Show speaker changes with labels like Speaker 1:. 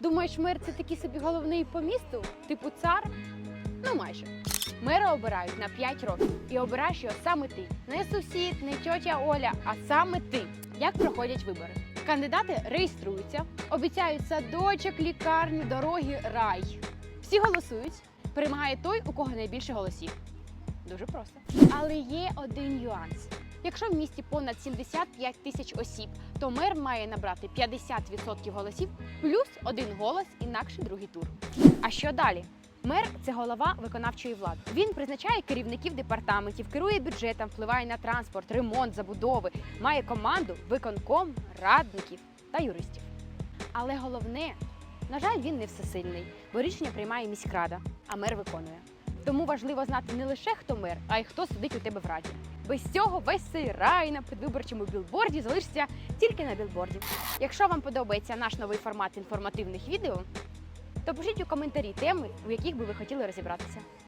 Speaker 1: Думаєш, мер це такий собі головний по місту? Типу цар? Ну майже. Мера обирають на 5 років і обираєш його саме ти. Не сусід, не тьотя Оля, а саме ти. Як проходять вибори? Кандидати реєструються, обіцяють садочок, лікарні, дороги, рай. Всі голосують. Перемагає той, у кого найбільше голосів. Дуже просто. Але є один нюанс. Якщо в місті понад 75 тисяч осіб, то мер має набрати 50% голосів плюс один голос, інакше другий тур. А що далі? Мер це голова виконавчої влади. Він призначає керівників департаментів, керує бюджетом, впливає на транспорт, ремонт, забудови, має команду, виконком, радників та юристів. Але головне, на жаль, він не всесильний, бо рішення приймає міськрада, а мер виконує. Тому важливо знати не лише хто мер, а й хто сидить у тебе в раді. Без цього весь цей рай на підвиборчому білборді залишиться тільки на білборді. Якщо вам подобається наш новий формат інформативних відео, то пишіть у коментарі теми, у яких би ви хотіли розібратися.